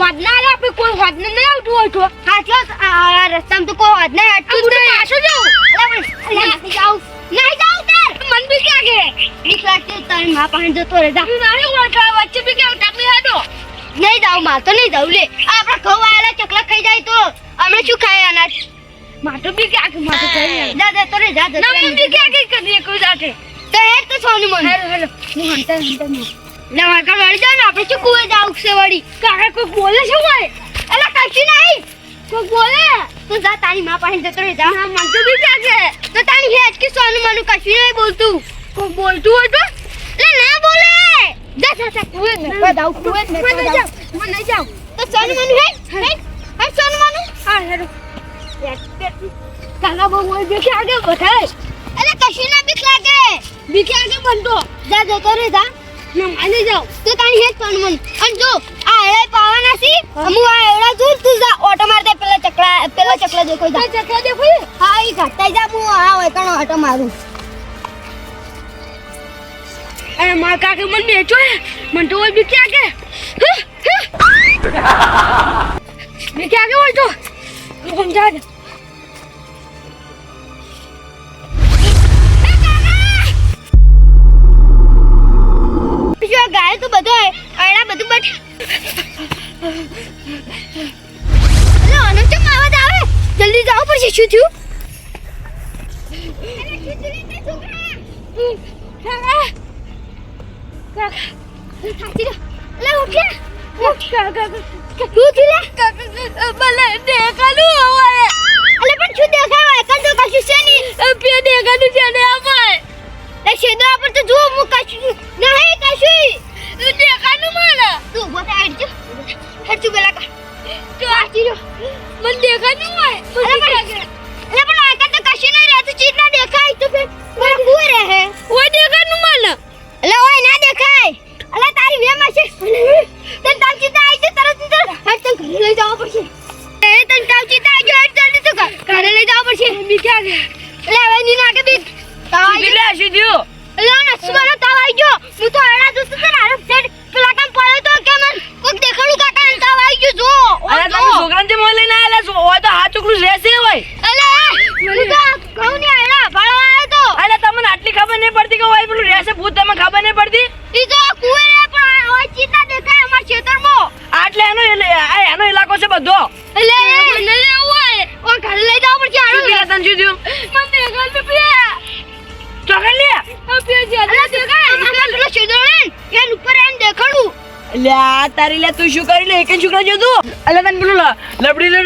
વાદના લે આપણે કોઈ વાદને નહીં આવતું હોય તો. હાચો આ રસ્તામાં તો કોઈ વાદ નહીં. અટતું જ નહીં પાછો જાઉં નહીં જાઉં નહીં જાવ તાર મન બી ક્યાં ગે બીક લાગતી તારી માં પાસે જતો રહે જા નાની ઓળખા વચ્ચે બી કેમ ટાકલી હાડો? નહીં જાઉં માં તો નહીં જાઉં લે. આપણે ઘઉં આયેલા ચકલા ખાઈ જાય તો અમે શું ખાય અનાજ માટો બી ક્યાં કે માટો ખાઈ જા જા તો રે જા જા ના બી ક્યાં કે કરીએ કોઈ જાતે? તો હે તો સોનું મન. Hello hello. હું હંતા હંતા ના વાકા વળી જાવ ને આપણે શું કુએ જાવ છે વળી? કાકા કોઈ બોલે છે હોય એલા કશું નહીં. કોઈ બોલે? તો જા તારી માં પાસે જતો રહે જા. ના મન તો બી કે તો તારી હેજ કે સોનું મનુ કશું નહીં બોલતું. કોઈ બોલતું હોય તો? લે ના બોલે. જા જા જા. કુવે ને કો જાવ કુએ ને કો જાવ મને નહીં જાવ તો સોનું મનુ હે હે હે સોનું મનુ. હા હેલો કાકા બહુ બોલ દેખે આગે બધાય. અરે કશું ના બીક લાગે. બીક લાગે બનતો જા જતો રહે જા. ના માની જાવ તો તાણી હેત પણ મન અને જો આ એળે પાવાના સી હું આ એળા જોઉં તું જા ઓટો માર દે પેલા ચકલા પેલા ચકલા દેખો જા. ચકલા દેખો હા ઈ ઘટાઈ જા હું આ હોય કણો ઓટો મારું. અરે માર કાકે મન બેચો મન તો બી ક્યાં કે બી ક્યાં કે બોલતો સમજા જો ગાય તો બધો અયડા બધું બટ અરે આનો ચમ અવાજ આવે? જલ્દી જાવ પડશે શું થયું તે દેખાય કશું છે નહીં દેખાનું છે ને અમાય લે શેદો પર તો જો હું કશું નહીં કશું દેખાનું મને તું થા હેડજો હેડજો પેલા કા તો આજી જો મને દેખાનું હોય અરે પણ અરે પણ આ તો કશું નહીં રહેતું ચીજ ના દેખાય હાથ ચોકલું તારી લે તું શું કરી લે? એક જ છોકરા જોતું? એટલે તને પેલું લબડી લે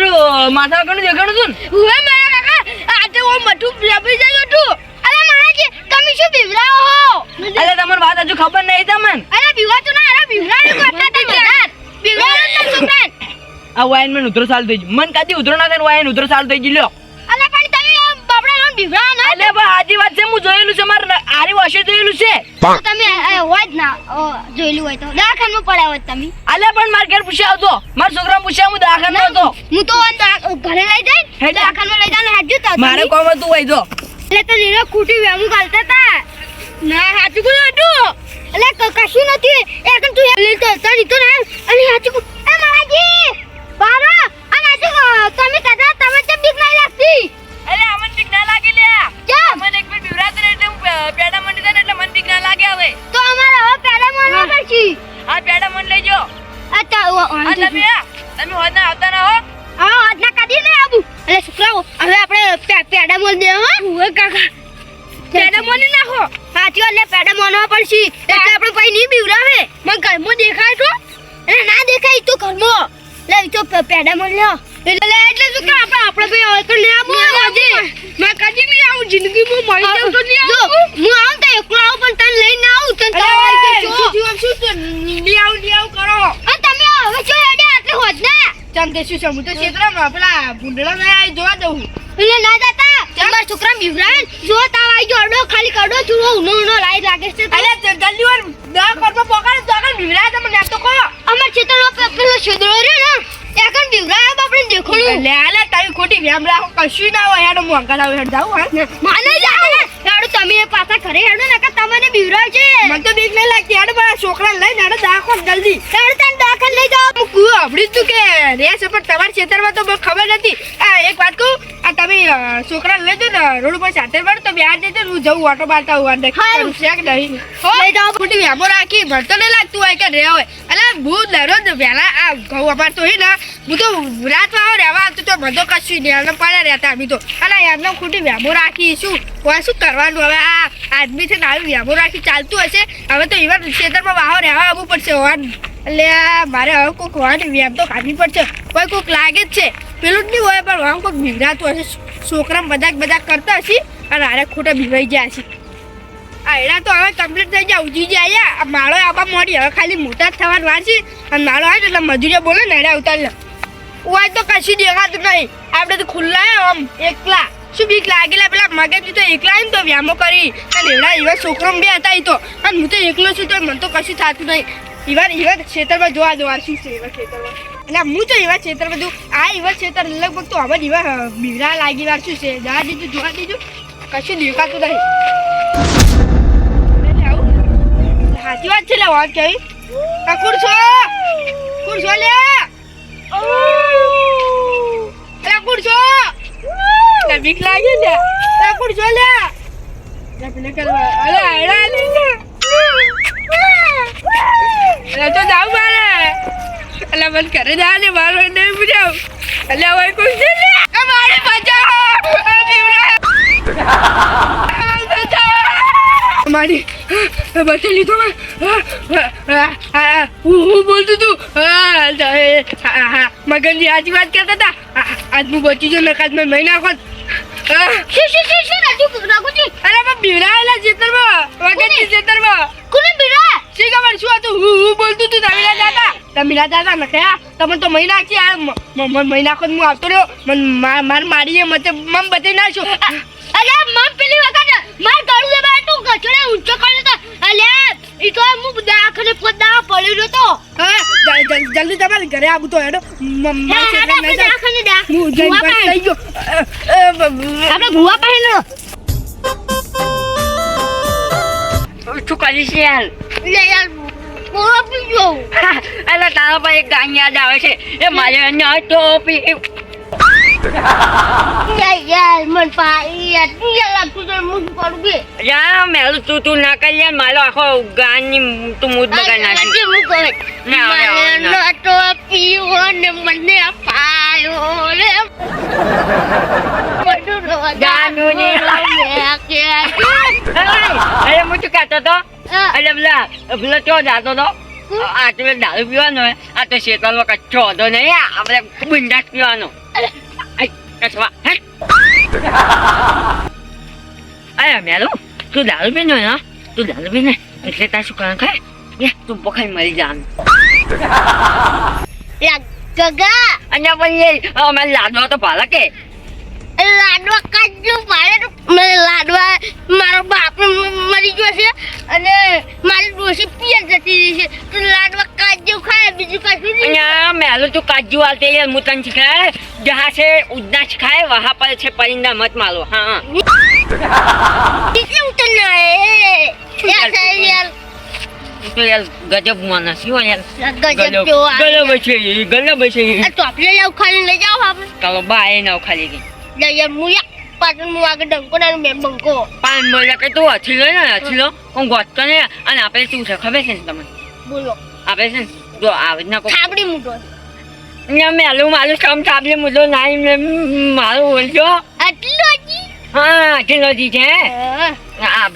માથા કણ દેખાડું તું ને? ઉવે મારા કાકા આ તો ઓ મઠું લબડી જાય હતું અલા મહારાજ તમે શું બીવરાવો હો? અરે તમાર વાત હજુ ખબર નહીં તમને? અરે બીવા તું ના અરે બીવરાવી કરતા તા બધા બીવરાવો તો છોકરાન આ વાયન મેં ઉધરો સાલ થઈ ગયું. મન કાદી ઉધરો ના થાય ને વાયન ઉધરો સાલ થઈ ગયું. લ્યો. અલા પણ તમે બાપડા લોન બીવરાવો ના. અલે બા આજી વાત છે હું જોયેલું છે મારે આરી વાશે જોયેલું છે. તમે જ ના જોયેલું હોય તો. દવાખાનામાં પડ્યા હોય તમે. અલે પણ માર ઘેર પૂછ્યા આવતો મારા છોકરા પૂછ્યા હું દાખલ હતો. હું તો ઘરે લઈ જઈ હેડ. દવાખાનામાં લઈ જાય હાજુ તો મારે કોમ હતું હોય તો એટલે તો નીરો ખૂટી વેમું ગાલતા તા. ના હાચું કોઈ હતું એટલે કશું નથી. એક તું એ લીધો તો લીધો ને અને હાચું એ મારાજી બારો અને હાચું તમે કદા તમે તે બીક નહીં લાગતી? અરે અમને બીક ના લાગી લે પેડા મોલ લ્યો. એટલે એટલે શું કે આપણે આપણે ભાઈ તો આવું મેં કદી નહીં આવું જિંદગીમાં મળી જાવ તો નહીં આવું હું આવું તો એકલો આવું પણ તને લઈને આવું તને તાવ આવી જશે શું શું લિયાવ લિયાવ કરો. અને તમે હવે શું હેડે આટલે હોત ને. ચમ શું છે? હું તો ક્ષેત્રમાં પેલા ભૂંડળા આઈ જોવા દઉં. એટલે ના જતા. તમારા છોકરા બીવરાન જો તાવ આવી ગયો અડો ખાલી કરડો ચૂડો ઉનો ઉનો લાઈ લાગે છે તો. જલ્દી વાર દા કરવા પોકાડે તો આગળ બિવરા તમે ના તો કહો અમાર પે- પેલો છેદરો બાપડે દેખોણું લે આલે તારી ખોટી વ્યામ રાખો. કશું ના હોય હેડો અંકલ આવે હેડ હા. માને યાડો તમે પાછા ઘરે હેડો તમને બીવરાવ છે મને તો બીક નહીં લાગતી. હેડ મારા છોકરા લઈને હેડ દાખો જલ્દી. હેડ તને લઈ જાઓ. હું કુ અભડી તું કે રેસ પણ તમારા ક્ષેત્રમાં તો ખબર નથી. આ એક વાત કહું આ તમે છોકરા લઈ દો ને રોડ ઉપર સાથે પડો તો બહાર જજો ને હું જઉં ઓટો મારતા હું અંદર. હારું. છે કે નહીં? લઈ જાઓ. ખોટી વ્યામો રાખી મને તો નહીં લાગતું હોય કે રે હોય. એટલે હું દરરોજ વહેલા આ ઘઉં અમાર તો હોય ને હું તો રાત વાળો રહેવા આવતો તો બધો કશું નહીં એમને પડે રહેતા અમે તો. અને એમને ખોટી વ્યામો રાખી શું? કોઈ શું કરવાનું? હવે આ આદમી છે ને આવી વ્યામો રાખી ચાલતું હશે. હવે તો ઇવન ક્ષેત્રમાં વાહો રહેવા આવવું પડશે હોવાનું. એટલે મારે હવે કોઈક હોવાની વ્યામ તો કાઢવી પડશે. કોઈ કોઈક લાગે જ છે. પેલું જ નહીં હોય, પણ હવે કોઈક બીવરાતું હશે. છોકરા બધા બધા કરતા હશે અને આરે ખોટા ગયા હશે. આ એડા તો હવે કમ્પ્લીટ થઈ જાય ઉજી જાય આ માળો આબા મોડી હવે ખાલી મોટા થવાનું છે. અને માળો આવે એટલે મજૂરીઓ બોલે ને એડા ઉતારી લે. હોય તો કશું દેખાતું નહીં. આપણે તો ખુલ્લા આમ, એકલા. શું બીક લાગેલા પેલા મગજ તો એકલા ને તો વ્યામો કરી. અને એડા એવા છોકરો બે હતા એ તો. અને હું તો એકલો છું તો મને તો કશું થતું નહીં. એવા એવા ખેતરમાં જોવા આ શું છે એવા ખેતરમાં એટલે હું તો એવા ખેતરમાં જોઉં આ એવા ખેતર લગભગ તો હવે એવા બીવરા લાગી વાર શું છે? જવા દીધું જોવા દીધું કશું દેખાતું એટલે સાચી વાત છે લે, વાત છો? કુડ છો લે? કુડ છો? બીક લાગે છે. કુડ છો લે? પેલે કરવા અલા આયડા લે. અરે તો જાવ મારે. એટલે મન ઘરે જા ને મારો નહીં બુજાવ એટલે હવે કોઈ છે ને? મારે બચાવો. મારી બચી લીધો હું હું બોલતું તું. મગનજી આજી વાત કરતા હતા. આજ હું બચી જો નકાજ મેં મહિના નાખો. શું શું શું શું રાજુ રઘુજી અરે પણ બીવડાયેલા મગનજી ચેતરમાં કોને બીરા શી ખબર શું હતું હું હું બોલતું તું તમિલા દાદા મિલા દાદા નખ્યા તમે તો મહિના કે આ મ- મ- મહિના ખોદ હું આવતો રહ્યો. મને માર મારી મારીએ મતે મમ બતાવી નાખ્યો. અરે મમ પેલી વખત માર ગાડું દે બાર તું કચડે ઊંચો કર્યો તો. અલે ઈ તો હું દાખલે પદા પડ્યો તો. હા? જલ- જલ- જલ્દી તમારે ઘરે આવું તો હેડો. આપણે દાખલે દા હું જઈ થઈ ગયો. આપણે ભૂવા પાસે લો શું કરીશ યાર? લે યાર ભૂવા પી ગયો એટલે તારા પર એક ગાન યાદ આવે છે. એ મારે ના ટોપી યાર યાર મન પાઈ યાર લાગતું તો કરું મેલું તું તું ના કરી યાર મારો આખો ગાની તું મૂડ બગાડ નાખી. હું કહે ના, ના, ના. નતો પીવો ને. મને પાયો રે. બધું રોજા કે અરે શું કહેતો હતો? અરે પેલા પેલો ચો જાતો તો આ તો દારૂ પીવાનો આ તો શેતળમાં કચ્છો હતો નહીં આપણે બિંદાસ પીવાનો. કચવા, અરે મેલો તું દારૂ પીનો ને તું દારૂ પીને એટલે તાર શું કારણ ખાય તું પખાઈ મરી જા ગગા. અને પછી અમે લાદવા તો ભાલા કે. લાડવા કાજનું પાડે લાડવા મારો બાપ મરી ગયો છે અને મારી ડોસી પિયર જતી રહી છે. તો લાડવા કાજુ ખાય બીજું કશું ના મેલું તું કાજુ આલતે હું તને શીખાય. જહા છે ઉદના શીખાય વહા પર છે પરિંદા મત માલો. હા હું. તને તો યાર ગજબ માણસ યો યાર. ગજબ ગજબ. છે ગજબ છે ચોપલે લાવ ખાલી લઈ જાઓ આપણે. બા એ નાવ ખાલી. ગઈ હું યા પાટણ હું આગળ ડંકો ના મેં બંકો પાન બોલે કે તું હછી લો ને હછી લો કોણ ગોતતો ને અને આપણે શું છે ખબર છે ને તમને બોલો આપણે છે ને જો આવી રીતના થાબડી મૂટો અહીંયા મેલું મારું સમ સાબલે મુદ્દો નાઈ મેં મારું બોલજો આટલું હજી હા ઢીલોજી છે હા.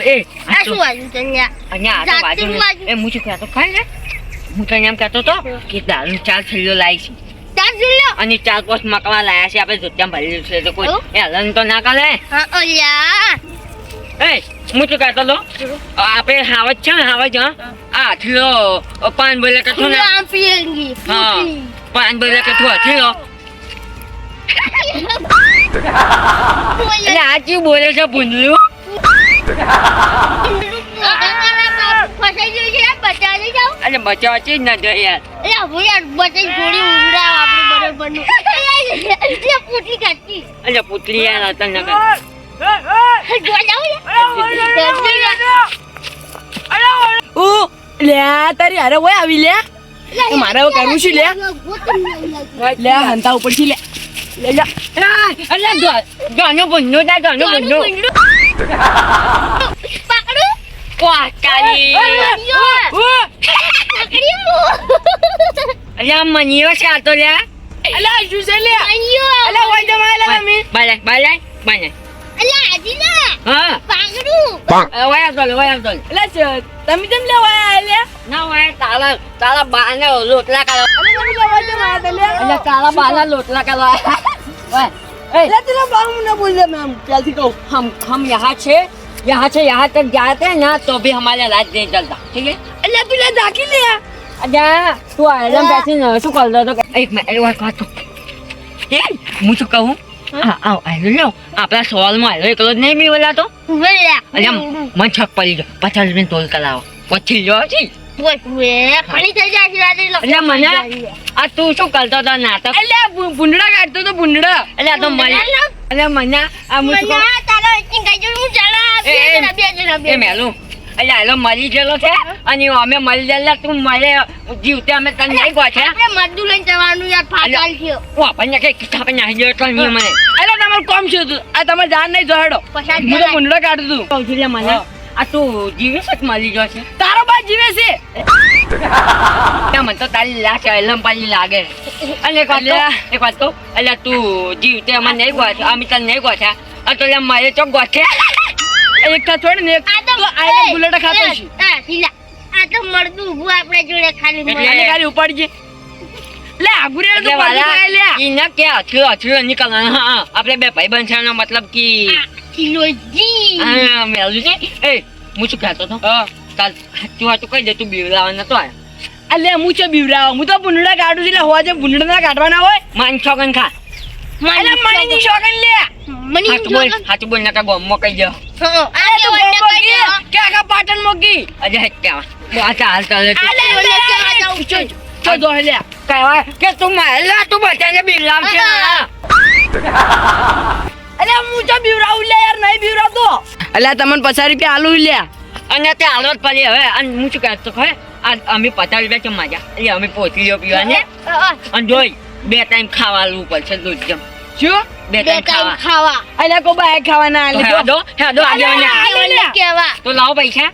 આ શું આવ્યું છે અહીંયા આ તો બાજુ. એ હું શું કહેતો ખાય ને હું તને એમ કહેતો તો કે દારૂ ચાર થેલીઓ લાવી છે ચાર જુલ્લો અને ચાર પાંચ મકવા લાયા છે આપણે જોત્યા ભરેલું છે તો કોઈ હલન તો ના કરે હા અલ્યા એ હું શું કહેતો હતો આપણે હાવજ છે ને હાવજ હા આથલો થેલો પાન બોલે કે તું ને આમ પીએંગી હા પાન બોલે કે આથલો એટલે આ ચી બોલે છે ભૂંડલું ફસાઈ બચાવી જાઓ અરે બચાવતી છે જ ના જો યાર. એટલે હું યાર બચાવી જોડી ઉડાવ આપણે બરોબરનું. એટલે પૂતલી કાઢી એટલે પૂતલી યાર હતા ન કરે જોવા જાઉં ઓ લે તારી હારે ઓય આવી લે. મારે હવે કરવું શું લે? લે હંતા ઉપરથી લે લે. જા. અલ્યા ગા- ગાનો બંધો તા ગાનો બંધો Wah, kali. Kalimu. Alam manyo sa ato la. Ala, Juzela. Manyo. Ala, wait na mala kami. Balay, balay, balay. Ala, dina. Ha. Pangru. Pang. Waya tol, waya tol. Ala, sir. Tami dem la waya ala. Na waya tala, tala bana lut la kala. Ala, tami la waya ma dala. Ala, tala bana lut la kala. Waya. Ala, tala bana na bolle mam. Kalti ko. Hum hum yaha che. यहाँ से यहाँ से यहाँ तक जाते हैं ना तो भी हमारा राज नहीं चलता ठीक है અલા તું લે દાખી લે અજા તું આયરન બેસીને શું કરતો હતો એક મિનિટ એક વાત વાત તો એ હું શું કહું આ આવ આયરન લો આપણા સવાલમાં આયરો એકલો જ નહીં બીવલા તો અલ્યા મન છક પડી ગયો પચાસ રૂપિયા તોલ કરાવો પછી લો છી અલ્યા મને આ તું શું કરતો હતો નાટક અલ્યા ભૂ- ભૂંડડા કાઢતો તો ભૂંડડા અલ્યા તો મને અલ્યા મને આ હું મરી ગયેલો છે અને અમે મરી ગયેલા તું મળે જીવતે અમે તને નહીં ગો છે મજદૂર લઈને જવાનું યાર ફાટલ થયો પણ મને અલા તમારું કોમ શું આ તમે જાન નહીં પછાડ હું તો ભૂંડડા કાઢતો તું મને આ તું જીવે છે ગયો છે તારો બા જીવે છે મને તો તારી લાશ એલમ પાલી લાગે અને એક વાત. એક વાત અલ્યા તું જીવતે અમે નહીં ગો છે અમે તને નહીં ગો છે આ તો લે મારે ચોક ગો છે એક થા છોડ ને એક તો તો બુલેટ ખાતો છે હા. આ તો મળતું ઊભું આપણે જોડે ખાલી એટલે- મળે. ખાલી ઉપાડજે. લે આગુરે તો પાછી લે ઇના કે અથડું અથડું નીકળવાનું. હા. આપણે બે ભાઈબંધ છે મતલબ કે આ, હા મેલું છે. એ હું શું કહેતો તો હા. ચાલ તું આ તો કઈ દે તું બીવડાવા નતો આયા. અલે હું છે બીવરાવ હું તો ભૂંડડા કાઢું છું એટલે હોવા જે ભૂંડડા કાઢવાના હોય. માન છોકન ખા. મણીની શોખન લે. મની હાથ બોલ હાથ બોલ નકા ગોમમાં કહી દે હા, આ અલે તું ગોમો એટલે કી કે આખા પાટણ મોકી અજે હેટ કેવા આ તું. અલે બોલે લે કે આ જાઉં છું. ચો દો લે. કહેવાય કે તું મહેલા તું બધાને બિલાવ છે. હા. અલે હું તો બીવરાવ લે યાર નહીં બીવરાવતો અલે તમને પચાસ રૂપિયા આલુ લે. અને તે હાલત પડી હવે. અને હું શું કહેતો આ અમે પચાસ રૂપિયા કેમ માજા એટલે અમે પોચીઓ પીવાને. હા, હા. અને જોઈ બે ટાઈમ ખાવાનું પડશે દૂધ જેમ. શું? બે બે ટાઈમ ટાઈમ ખાવા. ખાવા. કો બાય ખાવાના તો આલે જો હેડો હેડો આજે મને કેવા? તો લાવો પૈસા.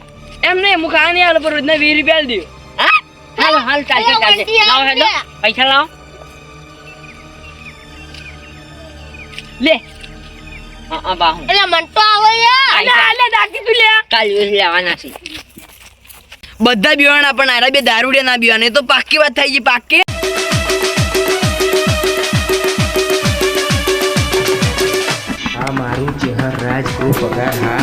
એમ નહીં હું ખાવા નહીં આલો પર રોજના વીસ રૂપિયા આલી હા? હાલ હાલ ચાલશે ચાલશે લાવો હેડો. આવજે. પૈસા લાવો. લે. હા હા બાહું એટલે મન તો આવે યાર અલે અલે તું લે. કાલે લેવાના છે. બધા બીવાના પણ આરા બે દારૂડિયા ના બીવાના તો પાક્કી વાત થઈ ગઈ પાક્કી. આ મારું